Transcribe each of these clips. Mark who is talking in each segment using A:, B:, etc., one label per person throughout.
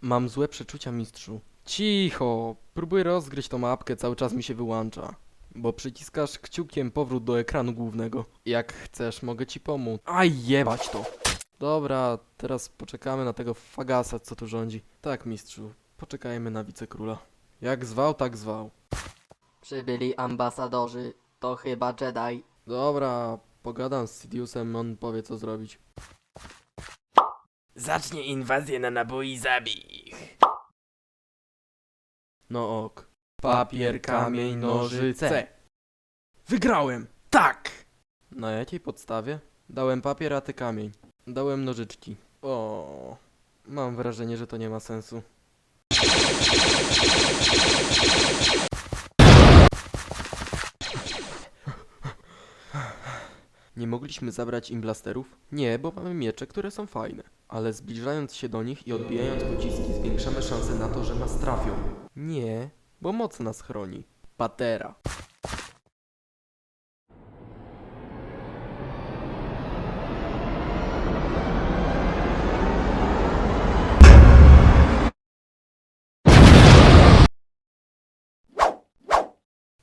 A: Mam złe przeczucia, mistrzu. Cicho! Próbuję rozgryźć tą mapkę, cały czas mi się wyłącza. Bo przyciskasz kciukiem powrót do ekranu głównego. Jak chcesz, mogę ci pomóc. Aj, jebać to! Dobra, teraz poczekamy na tego fagasa, co tu rządzi. Tak, mistrzu, poczekajmy na wicekróla. Jak zwał, tak zwał.
B: Przybyli ambasadorzy, to chyba Jedi.
A: Dobra, pogadam z Sidiusem, on powie co zrobić.
C: Zacznie inwazję na naboi zabij ich.
A: No ok. Papier, kamień, nożyce. Wygrałem! Tak! Na jakiej podstawie? Dałem papier, a ty kamień. Dałem nożyczki. O, mam wrażenie, że to nie ma sensu. Nie mogliśmy zabrać im blasterów? Nie, bo mamy miecze, które są fajne. Ale zbliżając się do nich i odbijając pociski, zwiększamy szanse na to, że nas trafią. Nie, bo moc nas chroni. Patera.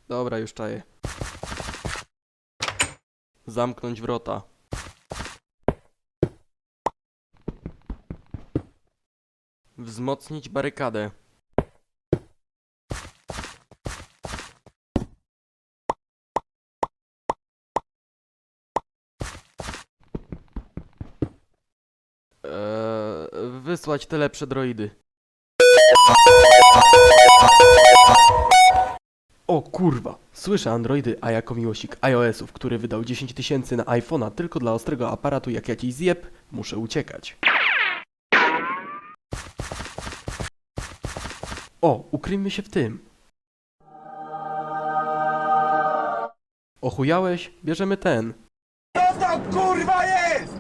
A: Dobra, już czaję. Zamknąć wrota. Wzmocnić barykadę. Eee, wysłać te lepsze droidy. O kurwa, słyszę androidy, a jako miłośnik iOS-ów, który wydał 10 tysięcy na iPhone'a tylko dla ostrego aparatu jak jakiś zjeb, muszę uciekać. O, ukryjmy się w tym. Ochujałeś? Bierzemy ten.
C: Co to kurwa jest?